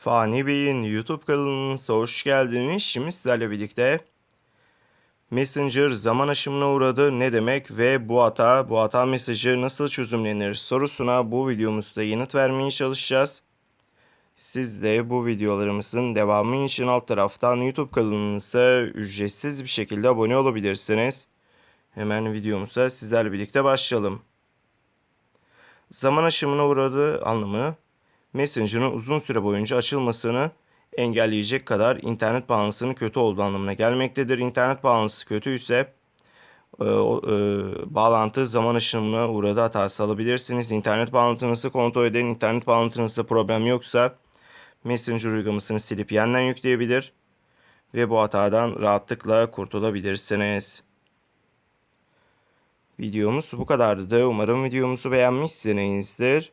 Fani Bey'in YouTube kanalınıza hoş geldiniz. Şimdi sizlerle birlikte Messenger zaman aşımına uğradı ne demek ve bu hata, bu hata mesajı nasıl çözümlenir sorusuna bu videomuzda yanıt vermeye çalışacağız. Siz de bu videolarımızın devamı için alt taraftan YouTube kanalımıza ücretsiz bir şekilde abone olabilirsiniz. Hemen videomuza sizlerle birlikte başlayalım. Zaman aşımına uğradığı anlamı Messenger'ın uzun süre boyunca açılmasını engelleyecek kadar internet bağlantısının kötü olduğu anlamına gelmektedir. İnternet bağlantısı kötüyse e, o, e, bağlantı zaman aşımına uğradı hatası alabilirsiniz. İnternet bağlantınızı kontrol edin. İnternet bağlantınızda problem yoksa Messenger uygulamasını silip yeniden yükleyebilir ve bu hatadan rahatlıkla kurtulabilirsiniz. Videomuz bu kadardı. Umarım videomuzu beğenmişsinizdir.